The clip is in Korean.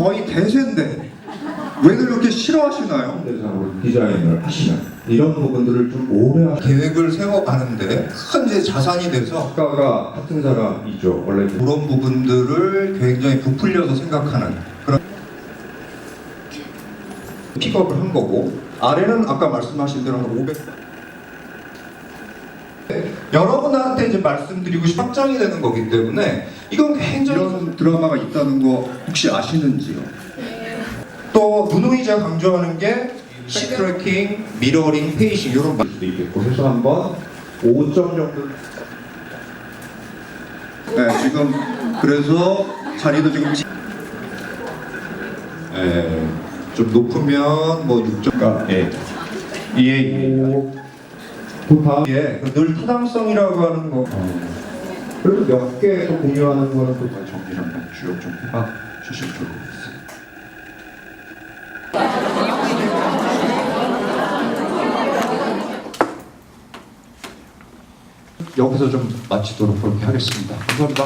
거의 대세인데 왜 그렇게 싫어하시나요? 대상으로 디자인을 하시는 이런 부분들을 좀 오래 하시 계획을 세워가는데 큰 이제 자산이 돼서 작가가 같은 사람이죠. 원래 그런 부분들을 굉장히 부풀려서 생각하는 그런 픽업을 한 거고 아래는 아까 말씀하신 대로 한 500. 여러분한테 이제 말씀드리고 싶은 확장이 되는 거기 때문에 이건 굉장히 이런 드라마가 있다는 거 혹시 아시는지요? 또 누누이자 강조하는 게 시트래킹, 미러링, 페이싱 이런 말. 수도 있겠고 해서 한번 5점 정도 네, 지금 그래서 자리도 지금 예, 좀 높으면 뭐 6점. 예. 예, 예. 그 다음 예, 그늘 타당성이라고 하는 거. 그래도 몇 개 또 공유하는 거는 또 아, 정리 한번 주요 좀 해봐 주실 줄 모르겠어요. 여기서 좀 마치도록 그렇게 하겠습니다. 감사합니다.